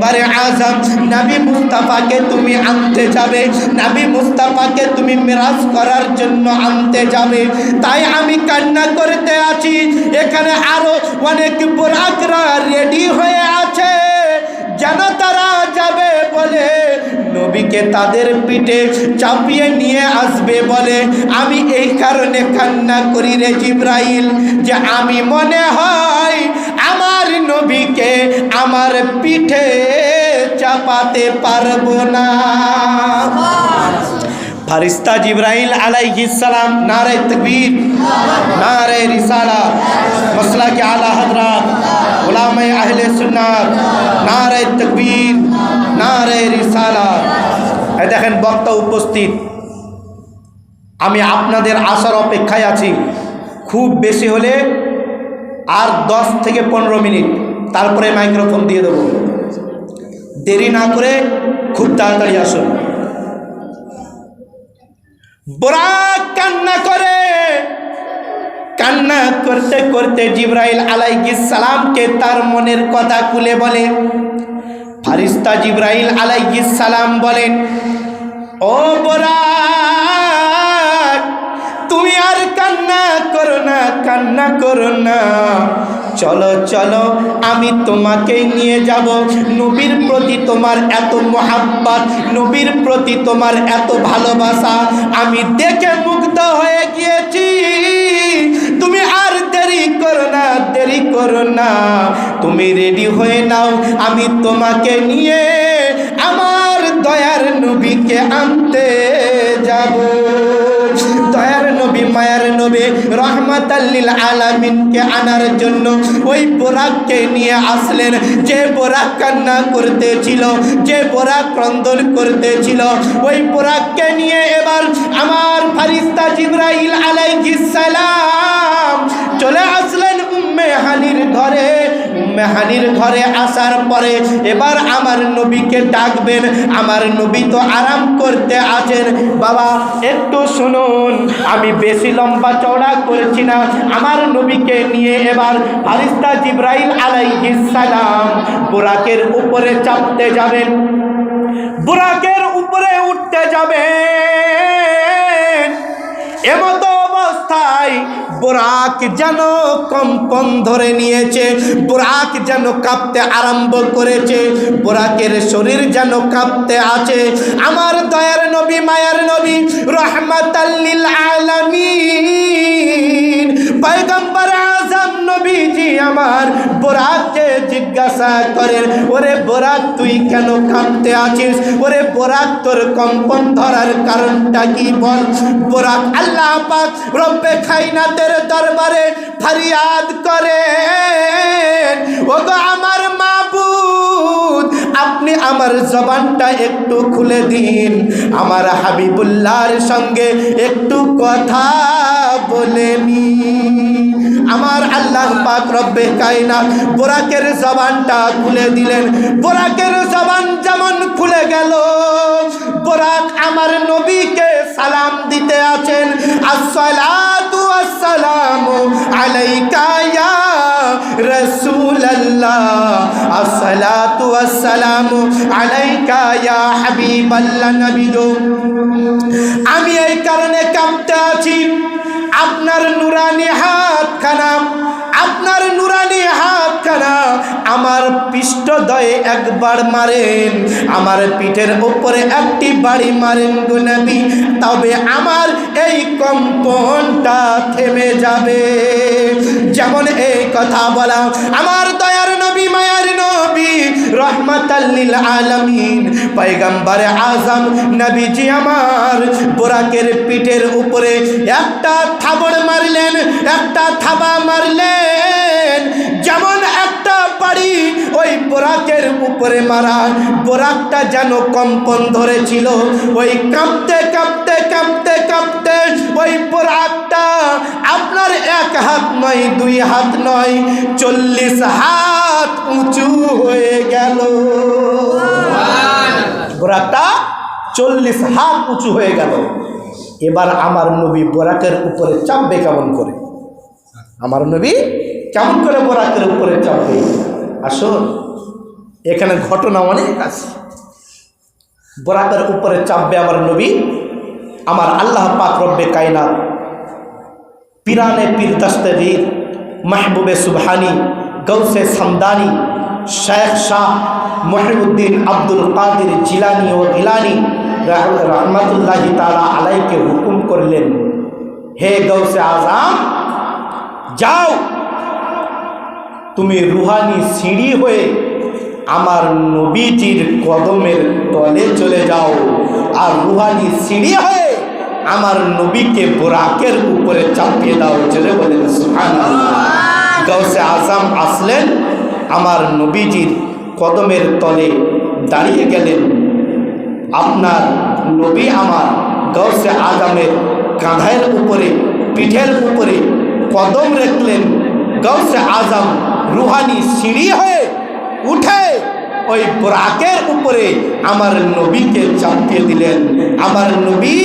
পয়গম্বরে আজম, নবী মুস্তাফাকে তুমি আনতে যাবে। নবী মুস্তাফাকে তুমি মিরাজ করার জন্য আনতে যাবে। তাই আমি কান্না করতে আছি। এখানে আরও অনেক বোরাকরা রেডি হয়ে আছে। যেন তারা যাবে বলে নবীকে তাদের পিঠে চাপিয়ে নিয়ে আসবে বলে, আমি এই কারণে কান্না করি রে জিব্রাইল যে আমি মনে হয় আমার নবীকে আমার পিঠে চাপাতে পারব না। ফারিস্তা জিব্রাহিল আলাইহিসালাম নারে তকবীর নারে রিসালা মশলা কে আলা হজরাত ওলামাই আহলে সুন্নাত, নারায় তকবীর, নারায় রিসালা। দেখেন বক্তা উপস্থিত। আমি আপনাদের আসার অপেক্ষায় আছি। খুব বেশি হলে আর দশ থেকে পনেরো মিনিট। তারপরে মাইক্রোফোন দিয়ে দেব। দেরি না করে খুব তাড়াতাড়ি আসুন। বোরা কান্না করে কান্না করতে করতে জিব্রাইল আলাইহিস সালামকে তার মনের কথা খুলে বলে। ফারিস্তা জিব্রাইল আলাইহিস সালাম বলেন ও বোরাক, তুমি আর কান্না করো না, কান্না করো না। চলো চলো, আমি তোমাকে নিয়ে যাব। নবীর প্রতি তোমার এত মোহাব্বত, নবীর প্রতি তোমার এত ভালোবাসা, আমি দেখে মুগ্ধ হয়ে গিয়েছি। তুমি আর দেরি করো না, দেরি করো না। তুমি রেডি হয়ে নাও, আমি তোমাকে নিয়ে আমার দয়ার নবীকে আনতে যাব। মায়ার নবী রহমাতাল্লিল আলামিনকে আনার জন্য ওই নিয়ে আসলেন। যে কান্না করতেছিল, যে ওই নিয়ে এবার আমার ফারিস্তা জিব্রাইল আলাইহিস সালাম চলে আসলেন উম্মে হানির ঘরে। উম্মে হানির ঘরে আসার পরে এবার আমার নবীকে ডাকবেন। আমার নবী তো আরাম করতে আছেন। বাবা, একটু শুনুন, আমি বেশি লম্বা চওড়া করছি না। আমার নবীকে নিয়ে এবার ফারিস্তা জিব্রাইল সালাম বুরাকের উপরে চাপতে যাবেন। বুরাকের উপরে উঠতে যাবেন। এমত অবস্থায় বোরাক যেন কম্পন ধরে নিয়েছে, বোরাক যেন কাঁপতে আরম্ভ করেছে, বোরাকের শরীর যেন কাঁপতে আছে। আমার দয়ার নবী, মায়ার নবী রহমতাল্লিল আলামিন, পয়গম্বর নবীজি আমার বোরাককে জিজ্ঞাসা করেন, ওরে বোরাক, তুই কেন কাঁপতে আছিস? ওরে বোরাক, তোর কম্পন ধরার কারণটা কি বল? বোরাক আল্লাহ পাক রব্বে খাইনাতের দরবারে ফরিয়াদ করে ওগো আমার মাবুদ, আপনি আমার জবানটা একটু খুলে দিন। আমার হাবিবুল্লাহর সঙ্গে একটু কথা বলে নি আমার আল্লাহ পাক রব্বে কায়নাত বোরাকের জবানটা খুলে দিলেন। বোরাকের জবান যেমন খুলে গেল, বোরাক আমার নবীকে সালাম দিতে আছেন। আসসালাতু আসসালামু আলাইকা ইয়া রাসূলুল্লাহ। আসসালাতু আসসালামু আলাইকা ইয়া হাবিবাল্লাহ নবী আমি এই কারণে কাঁপতে আছি। আপনার নুরানি হাত খানা আপনার নুরানি হাত খানা আমার পৃষ্ঠদয়ে একবার মারেন, আমার পিঠের উপরে একটি বাড়ি মারেন গুনাবি তবে আমার এই কম্পনটা থেমে যাবে। যেমন এই কথা বলা, আমার নবী রহমাতাল্লিল আলামিন। পয়গম্বর আজম, নবীজি আমার, বোরাকের পিঠের উপরে একটা থাবড় মারলেন, একটা থাবা মারলেন। যেমন একটা বাড়ি ওই বোরাকের উপরে মারা, বোরাকটা যেন কম্পন ধরেছিল। ওই কাঁপতে কাঁপতে কাঁপতে কাঁপতে ওই বোরাকটা আপনার এক হাত নয়, দুই হাত নয়, চল্লিশ হাত উঁচু হয়ে গেল। বোরাকটা চল্লিশ হাত উঁচু হয়ে গেল। এবার আমার নবী বোরাকের উপরে চাপবে কেমন করে? আমার নবী কেমন করে বোরাকের উপরে চাপবে? আসুন, এখানে ঘটনা অনেক আছে। বরাকের উপরে চাপবে আমার নবী আমার আল্লাহ পাক রব্বে কায়নাত, পিরানে পীর দস্তগীর, মাহবুবে সুবহানি গৌসে সামদানি শেখ শাহ মহিউদ্দিন আব্দুল কাদির জিলানি ও গিলানি রহমতুল্লাহ তালা আলাইকে হুকুম করলেন, হে গৌসে আজাম যাও। তুমি রুহানি সিঁড়ি হয়ে আমার নবীজির কদমের তলে চলে যাও, আর রুহানি সিঁড়ি হয়ে আমার নবীকে বোরাকের উপরে চাপিয়ে দাও চলে বলেন। গৌসে আজম আসলেন, আমার নবীজির কদমের তলে দাঁড়িয়ে গেলেন। আপনার নবী আমার গৌসে আজমের কাঁধের উপরে, পিঠের উপরে কদম রাখলেন। গৌসে আজম রুহানি সিঁড়ি হয়ে উঠে ওই ব্রাকের উপরে আমার নবীকে চাপিয়ে দিলেন। আমার নবী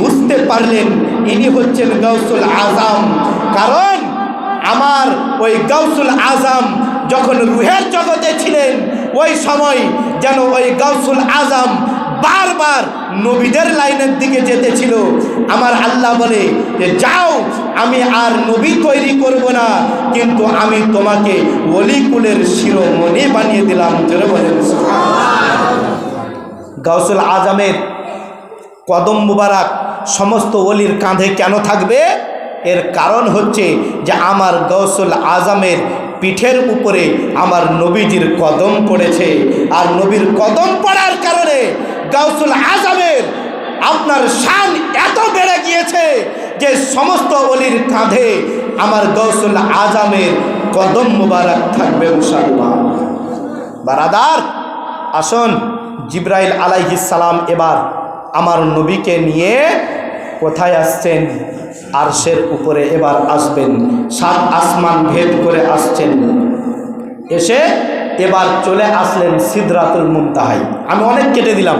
বুঝতে পারলেন ইনি হচ্ছেন গৌসুল আজম। কারণ আমার ওই গৌসুল আজম যখন রুহের জগতে ছিলেন, ওই সময় যেন ওই গৌসুল আজম বারবার নবীদের লাইনের দিকে যেতেছিল। আমার আল্লাহ বলে যে, যাও, আমি আর নবী তৈরি করব না, কিন্তু আমি তোমাকে অলিকুলের শিরোমণি বানিয়ে দিলাম। গৌসুল আজমের কদম মুবারক সমস্ত অলির কাঁধে কেন থাকবে? এর কারণ হচ্ছে যে আমার গৌসুল আজমের পিঠের উপরে আমার নবীজির কদম পড়েছে। আর নবীর কদম পড়ার কারণে গৌসুল আজমের আপনার শান এত বেড়ে গিয়েছে যে সমস্ত অলির কাঁধে আমার গৌসুল আজমের কদম মুবারক থাকবে মুসাল্লাহ বারাদার, আসুন জিব্রাইল আলাইহিস সালাম এবার আমার নবীকে নিয়ে কোথায় আসছেন? আরশের উপরে এবার আসবেন। সাত আসমান ভেদ করে আসছেন। এসে এবার চলে আসলেন সিদ্রাতুল মুনতাহাই। আমি অনেক কেটে দিলাম।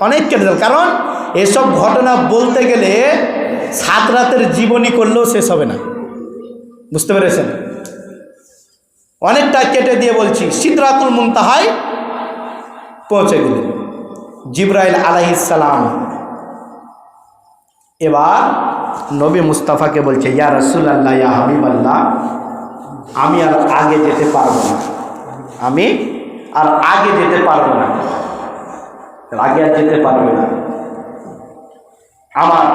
অনেক কেটে দিলাম। কারণ এসব ঘটনা বলতে গেলে সাত রাতের জীবনী করলেও শেষ হবে না। বুঝতে পেরেছেন? অনেকটা কেটে দিয়ে বলছি, সিদ্রাতুল মুনতাহাই পৌঁছে গেলেন। জিব্রাইল আলাইসালাম এবার নবী মুস্তাফাকে বলছে, ইয়া রসুল্লাহ ইয়া হাবিবাল্লাহ, আমি আর আগে যেতে পারব না। আমি আর আগে যেতে পারব না। আগে আর যেতে পারবে না। আমার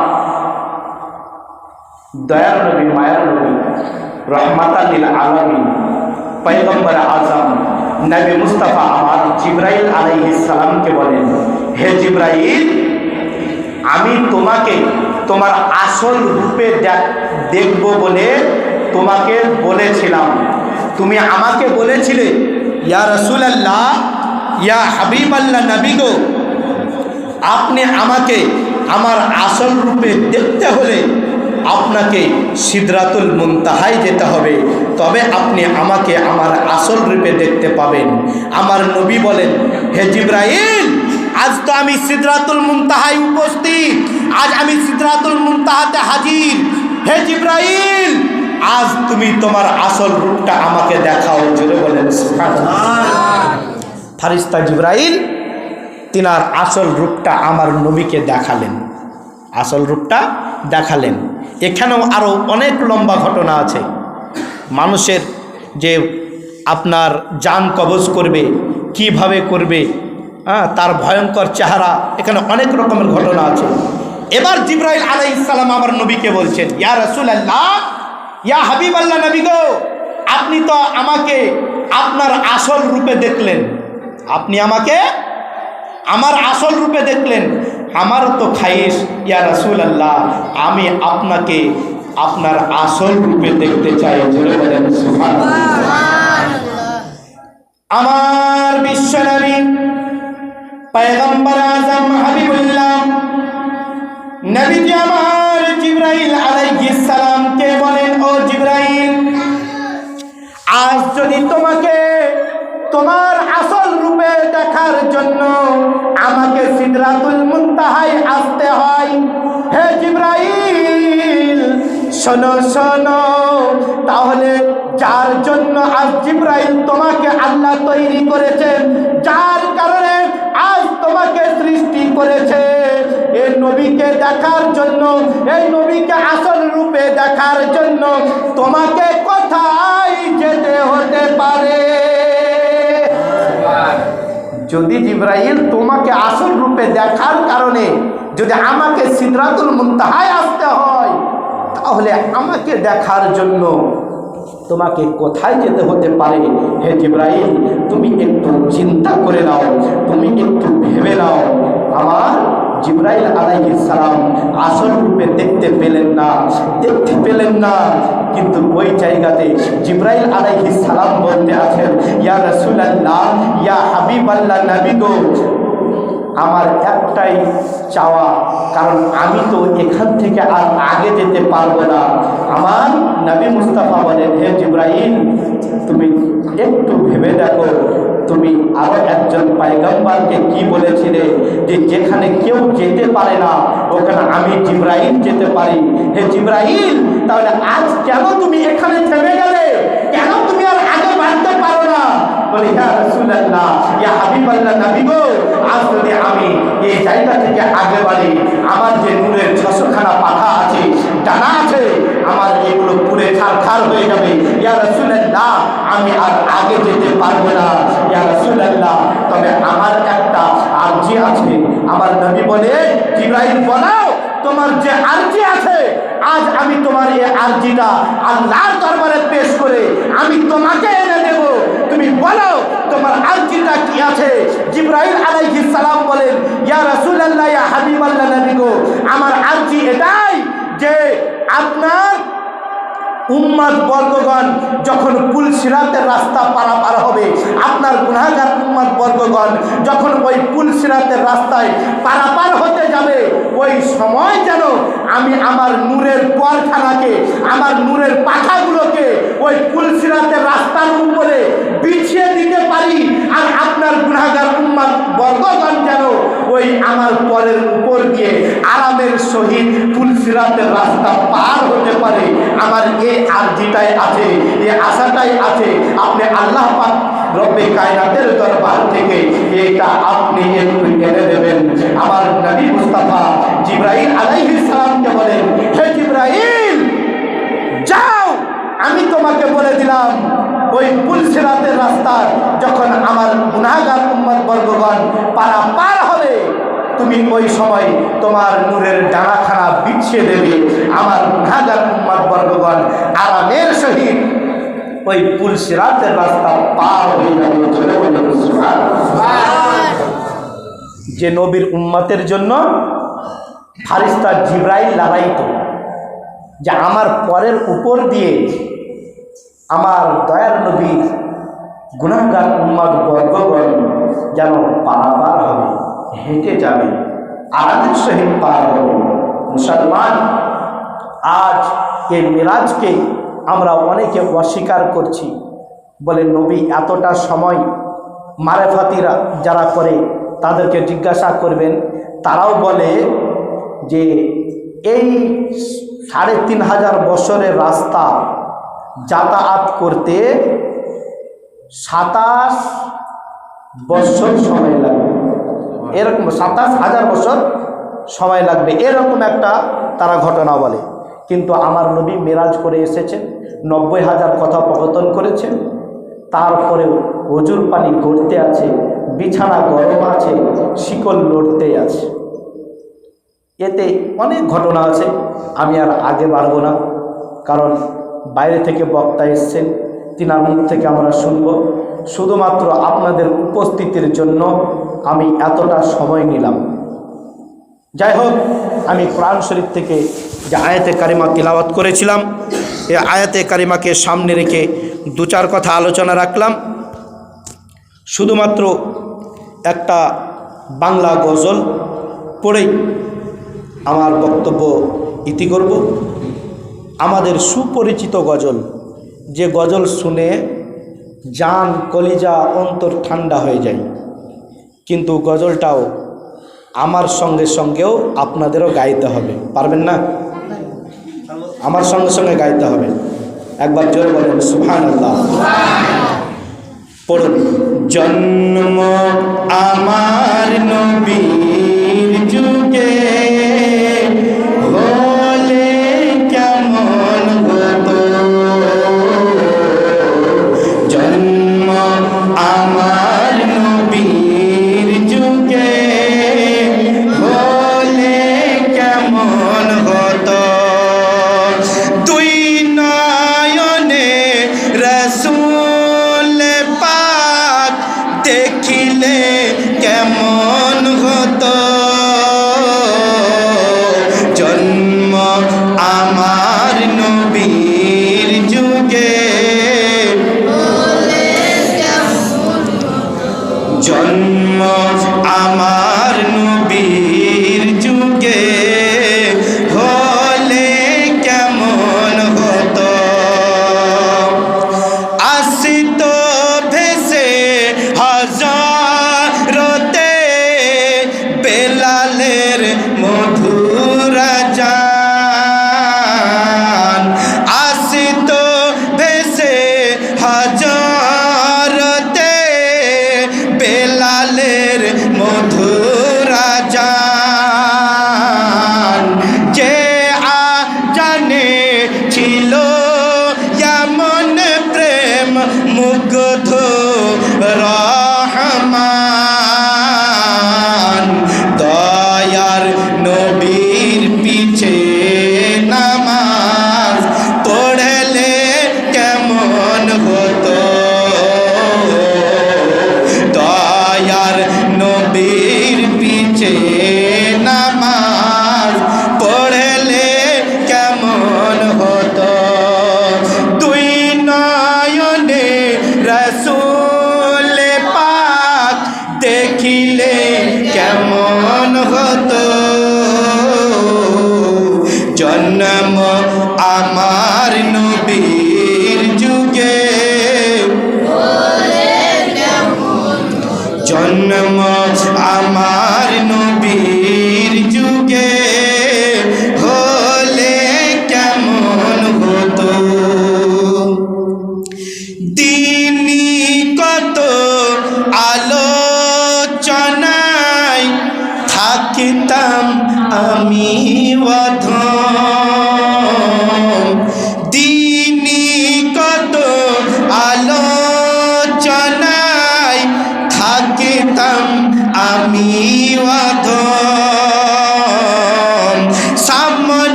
দয়ার নবী, মায়ার নবী রহমাতাল্লিল আলমী পৈগম্বর আজম, নবী মুস্তাফা আমার জিব্রাইল আলাইহিস সালামকে বলেন, হে জিব্রাইল, আমি তোমাকে তোমার আসল রূপে দেখ- দেখব বলে তোমাকে বলেছিলাম। তুমি আমাকে বলেছিলে, ইয়া রসুল আল্লাহ ইয়া হাবিব আল্লাহ নবী গো, আপনি আমাকে আমার আসল রূপে দেখতে হলে আপনাকে সিদ্রাতুল মুনতাহায় যেতে হবে। তবে আপনি আমাকে আমার আসল রূপে দেখতে পাবেন। আমার নবী বলেন, হে জিব্রাইল আজ তো আমি সিদ্রাতুল মুনতাহায় উপস্থিত। আজ আমি সিদ্রাতুল মুনতাহাতে হাজির। হে জিব্রাইল, আজ তুমি তোমার আসল রূপটা আমাকে দেখাও, জোরে বলেন ফারিস্তা জিব্রাইল, তিনার আসল রূপটা আমার নবীকে দেখালেন। আসল রূপটা দেখালেন। এখানেও আরও অনেক লম্বা ঘটনা আছে। মানুষের যে আপনার যান কবজ করবে, কীভাবে করবে হ্যাঁ তার ভয়ঙ্কর চেহারা এখানে অনেক রকমের ঘটনা আছে। এবার জিব্রাইল আলাই ইসলাম আমার নবীকে বলছেন ইয়া রসুল আল্লাহ ইয়া হাবিব আল্লাহ নবী গো আপনি তো আমাকে আপনার আসল রূপে দেখলেন। আপনি আমাকে আমার আসল রূপে দেখলেন। আমার তো খাইশ ইয়া রাসুল আল্লাহ আমি আপনাকে আপনার আসল রূপে দেখতে চাই। আমার বিশ্বনবী পয়গম্বর আজম হাবিবুল্লাহ নবীজি আমার জিব্রাইল আলাইহিস সালামকে বলেন ও জিব্রাইল আজ যদি তোমাকে তোমার আসল রূপে দেখার জন্য আমাকে সিদরাতুল মুনতাহায় আসতে হয় হে জিব্রাইল শোনো শোনো, তাহলে যার জন্য আজ জিব্রাইল তোমাকে আল্লাহ তৈরি করেছেন, যার কারণে তোমাকে সৃষ্টি করেছে। এই নবীকে দেখার জন্য এই নবীকে আসল রূপে দেখার জন্য তোমাকে কোথায় যেতে হতে পারে? যদি জিব্রাইল তোমাকে আসল রূপে দেখার কারণে যদি আমাকে সিদ্রাতুল মুনতাহায় আসতে হয়, তাহলে আমাকে দেখার জন্য তোমাকে কোথায় যেতে হতে পারে? হে জিব্রাইল, তুমি একটু চিন্তা করে নাও। তুমি একটু ভেবে আমার জিব্রাইল আলাইহিস সালাম আসল রূপে দেখতে পেলেন না, দেখতে পেলেন না। কিন্তু ওই জায়গাতে জিব্রাইল আলাইহিস সালাম বলতে আছেন, ইয়া রাসূলুল্লাহ, ইয়া হাবিবাল্লাহ নবী গো, আমার একটাই চাওয়া, কারণ আমি তো এখান থেকে আর আগে যেতে পারব না। আমার নবী মুস্তাফা বলেন, হে জিব্রাইল, তুমি একটু ভেবে দেখো তুমি আরও একজন পাইগাম্বারকে কি বলেছিলে যে যেখানে কেউ যেতে পারে না, ওখানে আমি জিব্রাইল যেতে পারি? হে জিব্রাইল, তাহলে আজ কেন তুমি এখানে থেমে গেলে? কেন তুমি আর আগে বাড়তে পারো না? বলে, ইয়া রাসূলুল্লাহ, ইয়া হাবিবাল্লাহ আজ যদি আমি এই জায়গা থেকে আগে বাড়ি, আমার যে নূরের ছশোখানা পাখা আছে, ডানা আছে, আমার এগুলো পুরে ছাড়খাড় হয়ে যাবে। ইয়া রাসূলুল্লাহ আমি আর আগে যেতে পারব না। ইয়া তবে আমার একটা আরজি আছে। আমার নবী বলে, জিব্রাইল, বলাও, তোমার যে আরজি আছে, আজ আমি তোমার এই আরজিটা আল্লাহর দরবারে পেশ করে আমি তোমাকে এনে দেব। তুমি বলো, তোমার আরজিটা কি আছে? জিব্রাইল আলাইহিস সালাম বলেন, ইয়া রাসূলুল্লাহ, ইয়া হাবিবাল্লাহ নবী গো, আমার আরজি এটাই যে আপনার উম্মাদ বর্গগণ যখন পুল সিরাতের রাস্তা পারাপার হবে, আপনার গুনাগার উম্মাদ বর্গগণ যখন ওই পুল সিরাতের রাস্তায় পারাপার হতে যাবে, ওই সময় যেন আমি আমার নূরের পরখানাকে, আমার নূরের পাখাগুলোকে ওই পুল সিরাতের রাস্তার উপরে বিছিয়ে দিতে পারি আর আপনার গুনাগার উম্মাদ বর্গগণ ওই আমার পরের উপর দিয়ে আরামের সহিত পুল সিরাতের রাস্তা পার হতে পারে। আমার এই আর্জিটাই আছে, এই আশাটাই আছে। আপনি আল্লাহ পাক রব্বে কায়নাতের দরবার থেকে এটা আপনি একটু এনে দেবেন। আমার নবী মুস্তাফা জিব্রাইল আলাইহিস সালামকে বলেন, হে জিব্রাইল, যাও, আমি তোমাকে বলে দিলাম ওই পুল পুলসিরাতের রাস্তা যখন আমার গুনাগার উম্মত বর্গগণ পারা পার হবে, তুমি ওই সময় তোমার নূরের ডানাখানা বিছিয়ে দেবে। আমার গুনাগার উম্মত বর্গগণ আরামের সহিত ওই পুল পুলসিরাতের রাস্তা পার হয়ে যাবে। যে নবীর উম্মতের জন্য ফারিস্তা জিব্রাইল লাগাইতো যে আমার পরের উপর দিয়ে আমার দয়ার নবীর গুণাগার উন্মাদ বর্গগণ যেন পারাপার হবে, হেঁটে যাবে, আরামের সহিত পার হবে। মুসলমান, আজ এই মিরাজকে আমরা অনেকে অস্বীকার করছি। বলে, নবী, এতটা সময় মারেফাতিরা যারা করে তাদেরকে জিজ্ঞাসা করবেন, তারাও বলে যে, এই সাড়ে তিন হাজার বছরের রাস্তা যাতায়াত করতে সাতাশ বছর সময় লাগবে। এরকম সাতাশ হাজার বছর সময় লাগবে। এরকম একটা তারা ঘটনা বলে। কিন্তু আমার নবী মেরাজ করে এসেছেন, নব্বই হাজার কথা কথোপকথন করেছেন তারপরেও অজুর পানি গড়তে আছে, বিছানা গরম আছে, শিকল লড়তে আছে। এতে অনেক ঘটনা আছে, আমি আর আগে বাড়ব না, কারণ বাইরে থেকে বক্তা এসছেন। তিনার মুখ থেকে আমরা শুনব। শুধুমাত্র আপনাদের উপস্থিতির জন্য আমি এতটা সময় নিলাম। যাই হোক, আমি কোরআন শরীফ থেকে যে আয়াতে কারিমা তিলাওয়াত করেছিলাম এই আয়াতে কারিমাকে সামনে রেখে দু চার কথা আলোচনা রাখলাম। শুধুমাত্র একটা বাংলা গজল পড়েই আমার বক্তব্য ইতি করব। আমাদের সুপরিচিত গজল। যে গজল শুনে জান, কলিজা, অন্তর ঠান্ডা হয়ে যায়। কিন্তু গজলটাও আমার সঙ্গে সঙ্গেও আপনাদেরও গাইতে হবে। পারবেন না? আমার সঙ্গে সঙ্গে গাইতে হবে। একবার জোর বলেন সুহান আল্লাহ পড়ুন, জন্ম আমার নবী কেমন মায়ের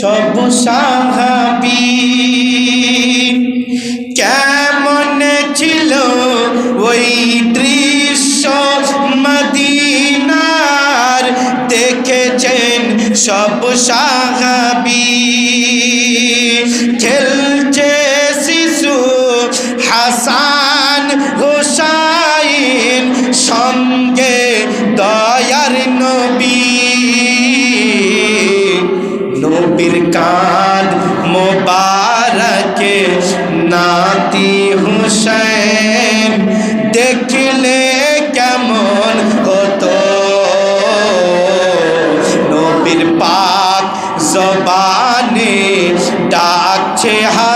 সব সাহাবি কেমন ছিল ওই দৃশ্য মদিনার? দেখেছেন সব সাহ মোবারক নাতি হুসেন দেখলে কেমন হতো? নবীর পাক জবানে ডাকছে হা